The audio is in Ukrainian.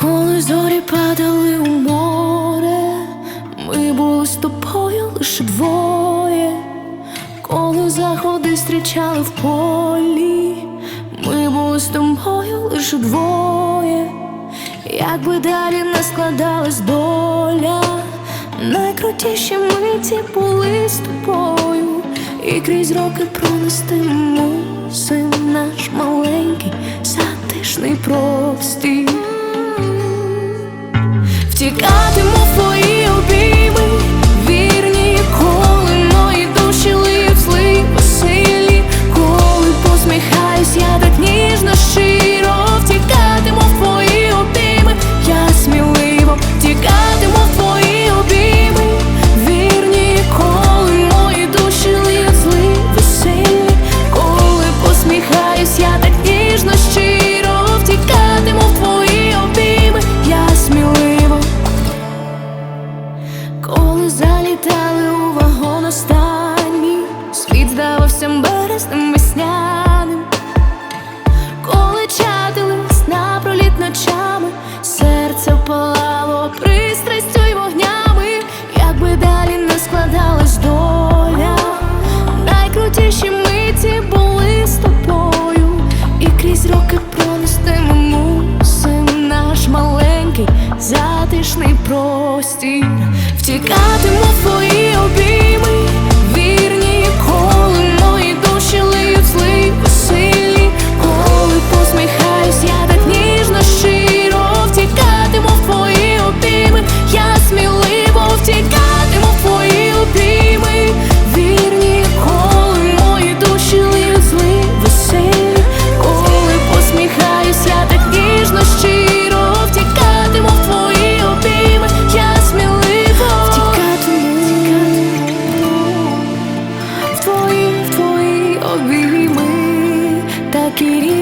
Коли зорі падали у море, ми були з тобою лише двоє. Коли заходи зустрічали в полі, ми були з тобою лише двоє. Як би далі не складалась доля, найкрутіші миті були з тобою, і крізь роки пронести мусим наш маленький затишний простір. Втікатиму в твої обійми простір, втікатиму в твої обійми. Кирилл.